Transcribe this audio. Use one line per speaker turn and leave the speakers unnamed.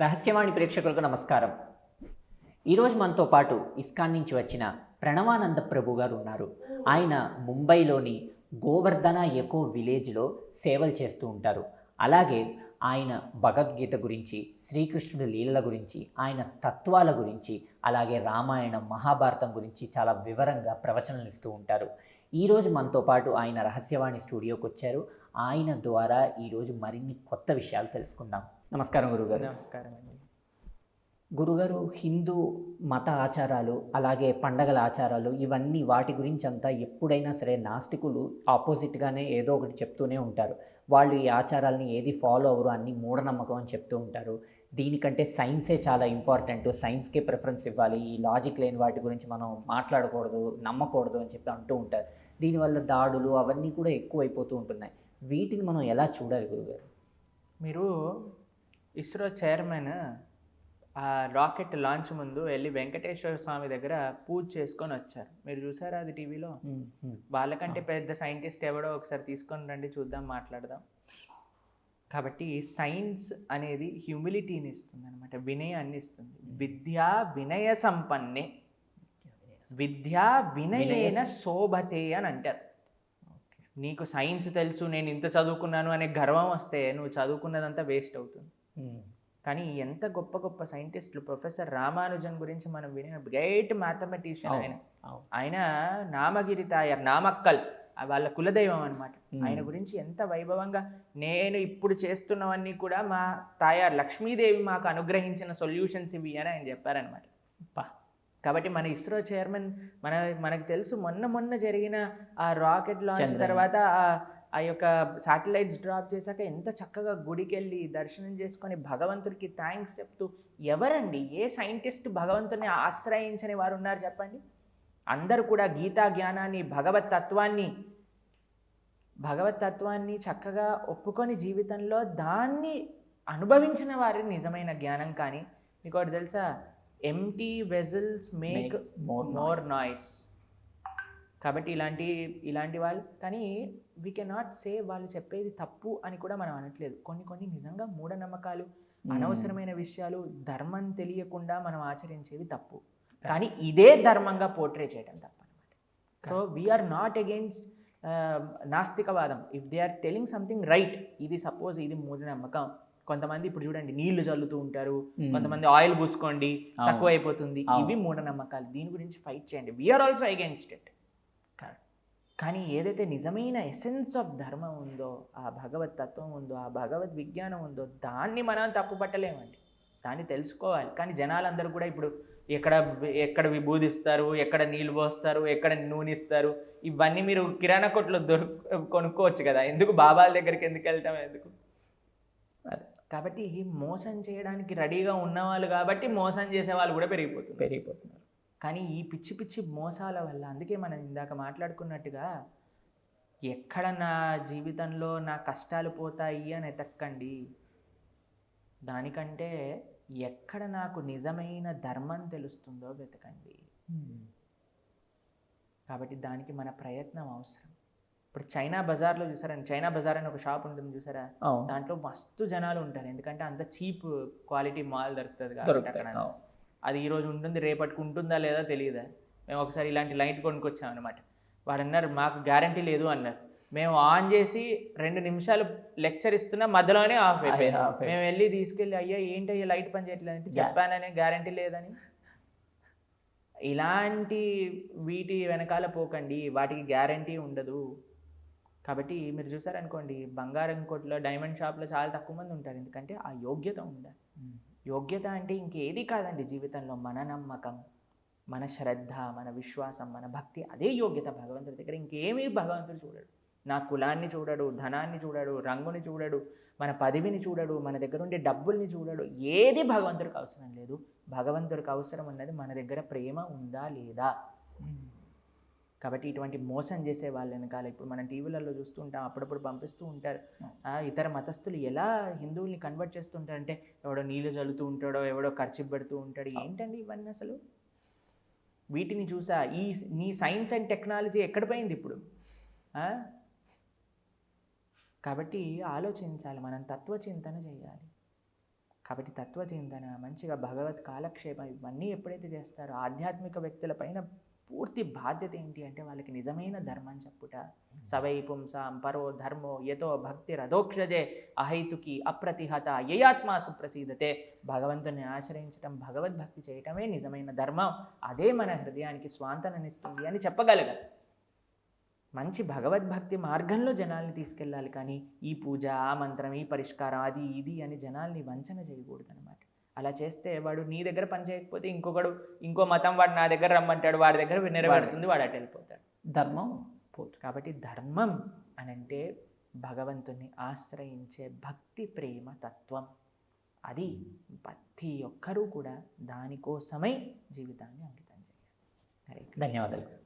రహస్యవాణి ప్రేక్షకులకు నమస్కారం. ఈరోజు మనతో పాటు ఇస్కాన్ నుంచి వచ్చిన ప్రణవానంద ప్రభు గారు ఉన్నారు. ఆయన ముంబైలోని గోవర్ధన ఎకో విలేజ్లో సేవలు చేస్తూ ఉంటారు. అలాగే ఆయన భగవద్గీత గురించి శ్రీకృష్ణుడి లీలల గురించి ఆయన తత్వాల గురించి అలాగే రామాయణం మహాభారతం గురించి చాలా వివరంగా ప్రవచనలు ఇస్తూ ఉంటారు. ఈరోజు మనతో పాటు ఆయన రహస్యవాణి స్టూడియోకి వచ్చారు. ఆయన ద్వారా ఈరోజు మరిన్ని కొత్త విషయాలు తెలుసుకుందాం. నమస్కారం గురుగారు.
నమస్కారం అండి
గురుగారు హిందూ మత ఆచారాలు అలాగే పండగల ఆచారాలు ఇవన్నీ వాటి గురించి అంతా ఎప్పుడైనా సరే నాస్తికులు ఆపోజిట్గానే ఏదో ఒకటి చెప్తూనే ఉంటారు. వాళ్ళు ఈ ఆచారాలని ఏది ఫాలో అవ్వరు అన్ని మూఢనమ్మకం అని చెప్తూ ఉంటారు. దీనికంటే సైన్సే చాలా ఇంపార్టెంట్. సైన్స్కే ప్రిఫరెన్స్ ఇవ్వాలి. ఈ లాజిక్ లేని వాటి గురించి మనం మాట్లాడకూడదు నమ్మకూడదు అని చెప్పి అంటూ ఉంటారు. దీనివల్ల దాడులు అవన్నీ కూడా ఎక్కువ అయిపోతూ ఉంటున్నాయి. వీటిని మనం ఎలా చూడాలి గురుగారు?
మీరు ఇస్రో చైర్మన్ ఆ రాకెట్ లాంచ్ ముందు వెళ్ళి వెంకటేశ్వర స్వామి దగ్గర పూజ చేసుకొని వచ్చారు. మీరు చూసారా అది టీవీలో? వాళ్ళకంటే పెద్ద సైంటిస్ట్ ఎవడో ఒకసారి తీసుకొని రండి చూద్దాం మాట్లాడదాం. కాబట్టి సైన్స్ అనేది హ్యూమిలిటీని ఇస్తుంది అనమాట వినయాన్ని ఇస్తుంది. విద్యా వినయ సంపన్నే. విద్యా వినయేన శోభతే అని అంటారు. నీకు సైన్స్ తెలుసు నేను ఇంత చదువుకున్నాను అనే గర్వం వస్తే నువ్వు చదువుకున్నదంతా వేస్ట్ అవుతుంది. కానీ ఎంత గొప్ప గొప్ప సైంటిస్టులు ప్రొఫెసర్ రామానుజన్ గురించి మనం వినే గ్రేట్ మ్యాథమెటిషియన్ ఆయన. ఆయన నామగిరి తాయర్ నామక్కల్ ఆ వాళ్ళ కులదైవం అనమాట. ఆయన గురించి ఎంత వైభవంగా నేను ఇప్పుడు చేస్తున్నవన్నీ కూడా మా తాయార్ లక్ష్మీదేవి మాకు అనుగ్రహించిన సొల్యూషన్స్ ఇవి అని ఆయన చెప్పారనమాట. కాబట్టి మన ఇస్రో చైర్మన్ మన మనకు తెలుసు మొన్న మొన్న జరిగిన ఆ రాకెట్ లాంచ్. తర్వాత ఆ- యొక్క శాటిలైట్స్ డ్రాప్ చేశాక ఎంత చక్కగా గుడికి వెళ్ళి దర్శనం చేసుకొని భగవంతుడికి థ్యాంక్స్ చెప్తూ ఎవరండి? ఏ సైంటిస్ట్ భగవంతుని ఆశ్రయించని వారు ఉన్నారు చెప్పండి? అందరూ కూడా గీతా జ్ఞానాన్ని భగవత్ తత్వాన్ని భగవత్ తత్వాన్ని చక్కగా ఒప్పుకొని జీవితంలో దాన్ని అనుభవించిన వారి నిజమైన జ్ఞానం కానీ మీకు ఒకటి తెలుసా? Empty vessels make more noise కాబట్టి ఇలాంటి ఇలాంటి వాళ్ళు కానీ వీ కెనాట్ సే వాళ్ళు చెప్పేది తప్పు అని కూడా మనం అనట్లేదు. కొన్ని కొన్ని నిజంగా మూఢనమ్మకాలు అనవసరమైన విషయాలు ధర్మం తెలియకుండా మనం ఆచరించేవి తప్పు. కానీ ఇదే ధర్మంగా పోర్ట్రే చేయడం తప్పు అనమాట so we are not against నాస్తికవాదం. If they are telling something right ఇది సపోజ్ ఇది మూఢనమ్మకం. కొంతమంది ఇప్పుడు చూడండి నీళ్ళు చల్లుతూ ఉంటారు. కొంతమంది ఆయిల్ పూసుకోండి. తక్కువ అయిపోతుంది. ఇవి మూఢనమ్మకాలు. దీని గురించి ఫైట్ చేయండి. వీఆర్ ఆల్సో అగేన్స్ట్ ఇట్ కానీ ఏదైతే నిజమైన ఎసెన్స్ ఆఫ్ ధర్మం ఉందో ఆ భగవత్ తత్వం ఉందో ఆ భగవద్ విజ్ఞానం ఉందో దాన్ని మనం తప్పు పట్టలేమండి దాన్ని తెలుసుకోవాలి. కానీ జనాలందరూ కూడా ఇప్పుడు ఎక్కడ ఎక్కడ విభూదిస్తారు ఎక్కడ నీళ్ళు పోస్తారు ఎక్కడ నూనె ఇస్తారు ఇవన్నీ మీరు కిరాణా కొట్లో దొరు కొనుక్కోవచ్చు కదా. ఎందుకు బాబాల దగ్గరికి ఎందుకు వెళ్తాం ఎందుకు? కాబట్టి మోసం చేయడానికి రెడీగా ఉన్నవాళ్ళు కాబట్టి మోసం చేసే వాళ్ళు కూడా పెరిగిపోతుంది
పెరిగిపోతున్నారు.
కానీ ఈ పిచ్చి పిచ్చి మోసాల వల్ల అందుకే మనం ఇందాక మాట్లాడుకున్నట్టుగా ఎక్కడ నా జీవితంలో నా కష్టాలు పోతాయి అని ఎతక్కండి. దానికంటే ఎక్కడ నాకు నిజమైన ధర్మం తెలుస్తుందో వెతకండి. కాబట్టి దానికి మన ప్రయత్నం అవసరం. ఇప్పుడు చైనా బజార్లో చూసారండి చైనా బజార్ అని ఒక షాప్ ఉంటుంది చూసారా? దాంట్లో మస్తు జనాలు ఉంటారు. ఎందుకంటే అంత చీప్ క్వాలిటీ మాల్ దొరుకుతుంది కాబట్టి అక్కడ. అది ఈ రోజు ఉంటుంది రేపటికి ఉంటుందా లేదా తెలియదా? మేము ఒకసారి ఇలాంటి లైట్ కొనుక్కొచ్చాం అనమాట వాడు అన్నారు మాకు గ్యారంటీ లేదు అన్నారు. మేము ఆన్ చేసి రెండు నిమిషాలు లెక్చర్ ఇస్తున్నా మధ్యలోనే ఆఫ్ అయిపోయింది. మేము వెళ్ళి తీసుకెళ్ళి అయ్యా ఏంటి అయ్యా లైట్ పని చేయట్లేదు అంటే. చెప్పాననే గ్యారంటీ లేదని? ఇలాంటి వీటి వెనకాల పోకండి. వాటికి గ్యారంటీ ఉండదు. కాబట్టి మీరు చూసారనుకోండి బంగారం కొట్లో డైమండ్ షాప్లో చాలా తక్కువ మంది ఉంటారు. ఎందుకంటే ఆ యోగ్యత ఉండాలి. యోగ్యత అంటే ఇంకేది కాదండి జీవితంలో మన నమ్మకం మన శ్రద్ధ మన విశ్వాసం మన భక్తి అదే యోగ్యత. భగవంతుడి దగ్గర ఇంకేమీ భగవంతుడు చూడడు. నా కులాన్ని చూడడు ధనాన్ని చూడడు రంగుని చూడడు మన పదవిని చూడడు మన దగ్గర ఉండే డబ్బుల్ని చూడడు. ఏది భగవంతుడికి అవసరం లేదు. భగవంతుడికి అవసరం ఉన్నది మన దగ్గర ప్రేమ ఉందా లేదా? కాబట్టి ఇటువంటి మోసం చేసే వాళ్ళ వెనకాల ఇప్పుడు మనం టీవీలలో చూస్తూ ఉంటాం అప్పుడప్పుడు పంపిస్తూ ఉంటారు. ఇతర మతస్థులు ఎలా హిందువుల్ని కన్వర్ట్ చేస్తుంటారంటే ఎవడో నీళ్ళు చల్లుతూ ఉంటాడో ఎవడో ఖర్చు పెడుతూ ఉంటాడు ఏంటండి ఇవన్నీ అసలు? వీటిని చూసా ఈ నీ సైన్స్ అండ్ టెక్నాలజీ ఎక్కడ పోయింది ఇప్పుడు? కాబట్టి ఆలోచించాలి మనం తత్వచింతన చేయాలి. కాబట్టి తత్వచింతన మంచిగా భగవత్ కాలక్షేపం ఇవన్నీ ఎప్పుడైతే చేస్తారో ఆధ్యాత్మిక వ్యక్తుల పైన పూర్తి బాధ్యత ఏంటి అంటే వాళ్ళకి నిజమైన ధర్మం చెప్పుట. సవై పుంసాం పరో ధర్మో యతో భక్తి రథోక్షజే అహైతుకి అప్రతిహత యయాత్మ సుప్రసీదతే. భగవంతుని ఆశ్రయించటం భగవద్భక్తి చేయటమే నిజమైన ధర్మం. అదే మన హృదయానికి స్వాంతననిస్తుంది అని చెప్పగలగాలి. మంచి భగవద్భక్తి మార్గంలో జనాల్ని తీసుకెళ్ళాలి కానీ ఈ పూజ ఆ మంత్రం ఈ పరిష్కారం అది ఇది అని జనాల్ని వంచన చేయకూడదు అలా చేస్తే వాడు నీ దగ్గర పని చేయకపోతే ఇంకొకడు ఇంకో మతం వాడు నా దగ్గర రమ్మంటాడు వాడి దగ్గర నెరవేరుతుంది వాడు అటు వెళ్ళిపోతాడు.
ధర్మం పోతుంది.
కాబట్టి ధర్మం అని అంటే భగవంతుని ఆశ్రయించే భక్తి ప్రేమ తత్వం. అది ప్రతి ఒక్కరూ కూడా దానికోసమై జీవితాన్ని అంకితం చేయాలి.
ధన్యవాదాలు.